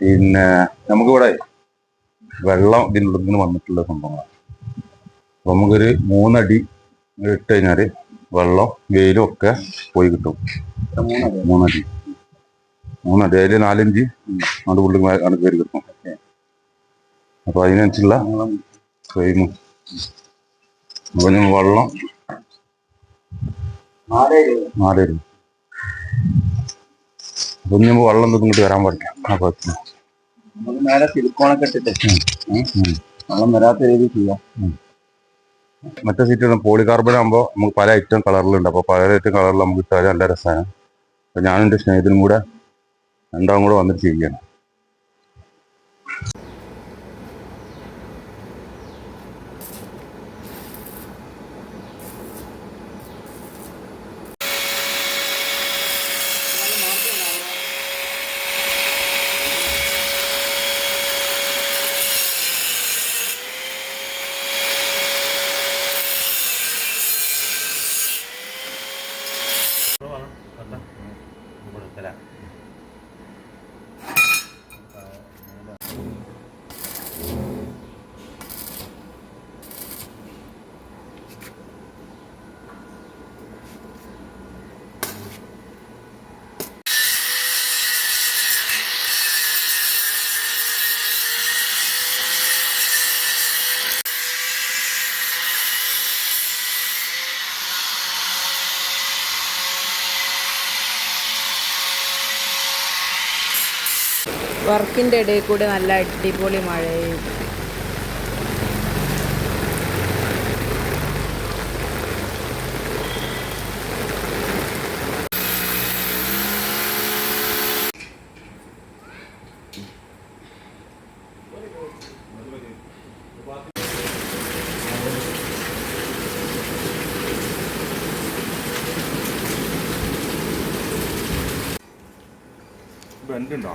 പിന്നെ നമുക്കിവിടെ വെള്ളം ഇതിനുള്ളിൽ നിന്ന് വന്നിട്ടുള്ള സംഭവങ്ങളാണ്. അപ്പൊ നമുക്കൊരു മൂന്നടി ഇട്ട് കഴിഞ്ഞാൽ വെള്ളം വെയിലും ഒക്കെ പോയി കിട്ടും. മൂന്നടി. മൂന്നടി. അതിൽ നാലഞ്ച് അത് ഉള്ളിൽ ആണ് കയറി കിട്ടും. അപ്പൊ അതിനനുസരിച്ചുള്ള ഫ്രെയിമും. അപ്പൊ ഞങ്ങൾ വെള്ളം നാലേരും അപ്പൊ ഞാൻ നമുക്ക് വെള്ളം ഇങ്ങോട്ട് വരാൻ പാടില്ല. കുഴപ്പമില്ല നമുക്ക് നേരെ സിലിക്കോണൊക്കെ ഇട്ടിട്ട് വെള്ളം വരാത്ത രീതിയിൽ ചെയ്യാം. മറ്റേ സീറ്റ് പോളികാർബൺ ആകുമ്പോൾ നമുക്ക് പല ഐറ്റം കളറിലുണ്ട് അപ്പോൾ പല ഐറ്റം കളറിൽ നമുക്ക് ഇട്ടാൽ നല്ല രസമാണ് അപ്പോൾ ഞാനും എന്റെ സ്നേഹിതനും കൂടെ രണ്ടാം കൂടെ വന്നിട്ട് esperar. വർക്കിന്റെ ഇടയിൽ കൂടെ നല്ല അടിപൊളി മഴയും. ബെൻഡുണ്ടോ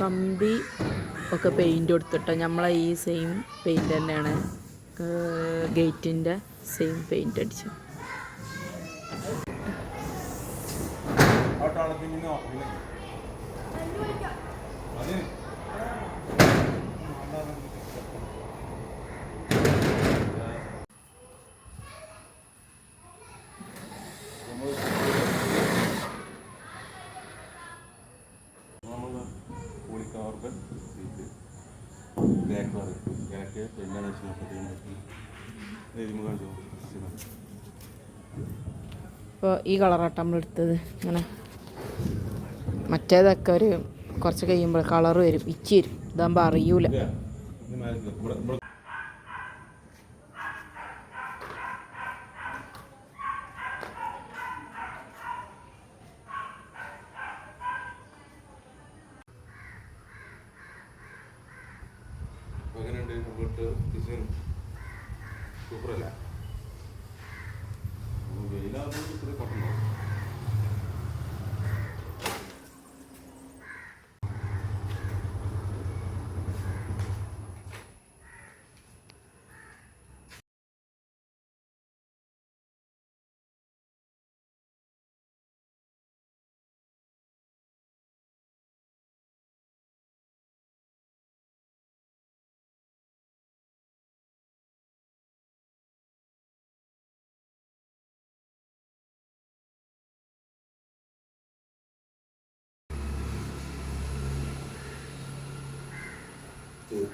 കമ്പി ഒക്കെ പെയിന്റ് കൊടുത്തിട്ടോ. നമ്മളെ ഈ സെയിം പെയിന്റ് തന്നെയാണ് ഗേറ്റിന്റെ സെയിം പെയിന്റ് അടിച്ചു പോളികാർബൺ സീറ്റ് ബ്ലാക്ക് വർക്ക് എല്ലാ കാണിച്ചു അപ്പോൾ ഈ കളറാട്ടോ നമ്മൾ എടുത്തത്. ഇങ്ങനെ മറ്റേതൊക്കെ ഒരു കുറച്ച് കഴിയുമ്പോൾ കളർ വരും. ഇച്ചി വരും. ഇതാകുമ്പോൾ അറിയൂല. നമ്മളിട്ട് ഡിസൈൻ സൂപ്പറല്ല? വെയിലാകുമ്പോൾ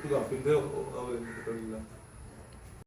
Kulağım, ben de alayım.